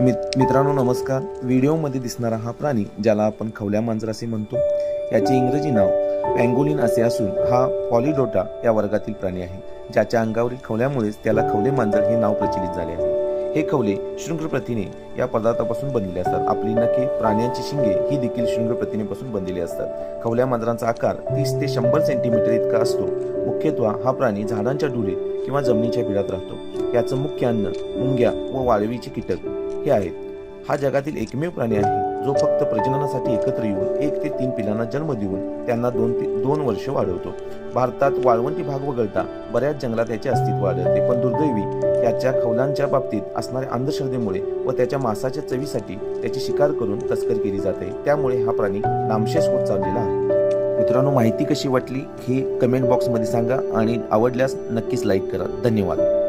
मित मित्रांनो नमस्कार. व्हिडिओमध्ये दिसणारा हा प्राणी ज्याला आपण खवल्या मांजर असे म्हणतो याचे इंग्रजी नाव पँगोलिन असे असून हा पॉलिडोटा या वर्गातील प्राणी आहे. ज्याच्या अंगावरील खवल्यामुळेच त्याला खवले मांजर हे नाव प्रचलित झाले आहे. हे खवले शृंगप्रथिने या पदार्थापासून बनलेले असतात. आपली नखे प्राण्यांची शिंगे ही देखील शृंगप्रथिनेपासून बनलेली असतात. खवल्या मांजरांचा आकार तीस ते शंभर सेंटीमीटर इतका असतो. मुख्यत्वे हा प्राणी झाडांच्या डुलीत किंवा जमिनीच्या बिळात राहतो. याचं मुख्य अन्न मुंग्या व वाळवीचे कीटक हे आहेत. हा जगातील एकमेव प्राणी आहे जो फक्त प्रजननासाठी एकत्र येऊन एक ते तीन पिलांना जन्म देऊन त्यांना दोन ते दोन वर्ष वाढवतो. भारतात वाळवंटी भाग वगळता बऱ्याच जंगलात याचे अस्तित्व आढळते पण दुर्दैवी याच्या खवलांच्या बाबतीत असणाऱ्या अंधश्रद्धेमुळे व त्याच्या मांसाच्या चवीसाठी त्याची शिकार करून तस्करी केली जाते. त्यामुळे हा प्राणी नामशेष होत चाललेला आहे. मित्रांनो माहिती कशी वाटली हे कमेंट बॉक्समध्ये सांगा आणि आवडल्यास नक्कीच लाईक करा. धन्यवाद.